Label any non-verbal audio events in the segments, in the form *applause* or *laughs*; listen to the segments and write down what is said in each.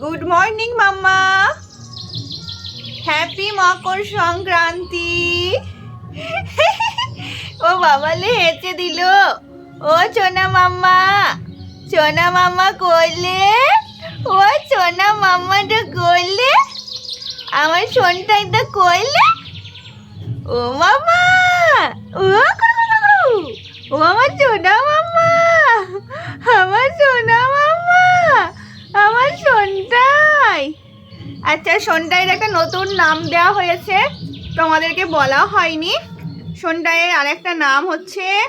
Good morning mamma happy Makar Sankranti ও বাবালে হেঁচে দিল ও সোনা মাম্মা চোনা মাম্মা করলে ও চোনা মাম্মাটা করলে আমার সোনটাইটা করলে ও মামা ও। ও সোনা মাম্মা আমার সোনা মাম্মা আমার সোনটাই আচ্ছা সোনটাইয়ের একটা নতুন নাম দেওয়া হয়েছে। তোমাদেরকে বলা হয়নি। সোনটাইয়ের আরেকটা নাম হচ্ছে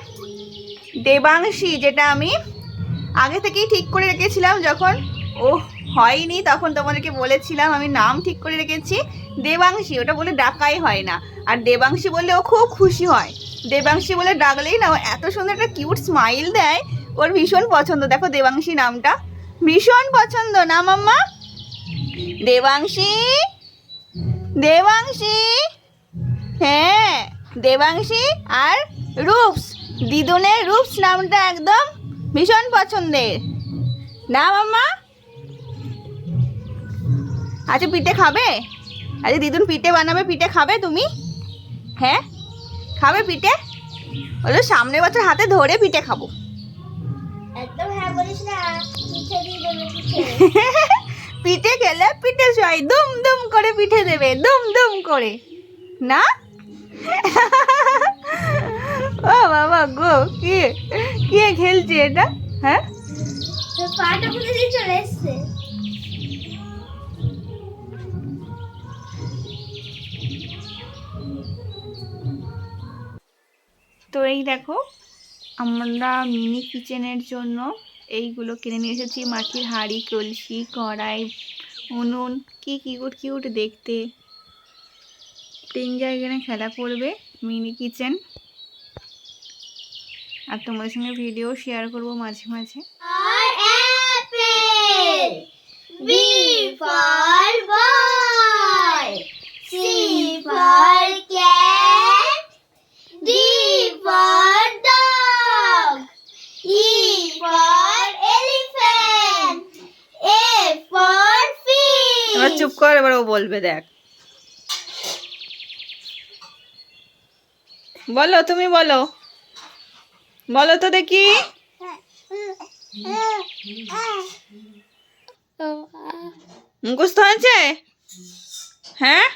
দেবাংশী, যেটা আমি আগে থেকেই ঠিক করে রেখেছিলাম যখন ও হয়নি, তখন তোমাদেরকে বলেছিলাম আমি নাম ঠিক করে রেখেছি। দেবাংশী, ওটা বলে ডাকাই হয় না। আর দেবাংশী বললে ও খুব খুশি হয়। দেবাংশী বলে ডাকলেই না, ও এত সুন্দর একটা কিউট স্মাইল দেয়, ওর ভীষণ পছন্দ। দেখো দেবাংশী নামটা। ভীষণ পছন্দ না, মাম্মা? দেবাংশী? দেবাংশী? হ্যাঁ দেবাংশী আর রূপস। দিদুনের রূপস নামটা একদম ভীষণ পছন্দের। না মাম্মা? আচ্ছা পিঠে খাবে? আচ্ছা দিদুন পিঠে বানাবে পিঠে খাবে তুমি? হ্যাঁ খাবে পিঠে? বলো সামনের বছর হাতে ধরে পিঠে খাব। একদম হ্যাঁ বলিস না পিঠে দিয়ে দেবে পিঠে। *laughs* পিঠে খেলে পিঠে চাই দুম দুম করে পিঠে দেবে দুম দুম করে। না? ও বাবা গো কে কে খেলছে এটা? হ্যাঁ? পাটা খুলে দিয়ে চলে এসছে। তো এই দেখো আমরা মিনি কিচেনের জন্য এইগুলো কিনে নিয়ে এসেছি। মাটির হাঁড়ি, কলসি, কড়াই, উনুন, কি কিউট কিউট দেখতে। তিন এখানে খেলা করবে মিনি কিচেন। আর তোমাদের সঙ্গে ভিডিও শেয়ার করব মাঝে মাঝে। B for ball C for cat D for dog E for elephant A for এবার চুপ কর, এবার ও বলবে, দেখ। বলো, তুমি বলো। বলো তো দেখি। মুখস্থ হয়েছে? হ্যাঁ?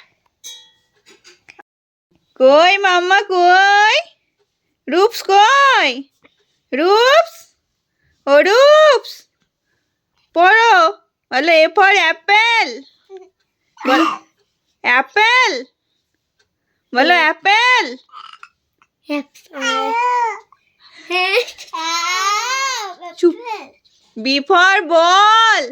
কই মাম্মা, কই? রূপস কই? রূপস? ও রূপস? পড়ো। বলো, এ ফর অ্যাপেল। বল অ্যাপেল বলো অ্যাপেল চুপ বি ফর বল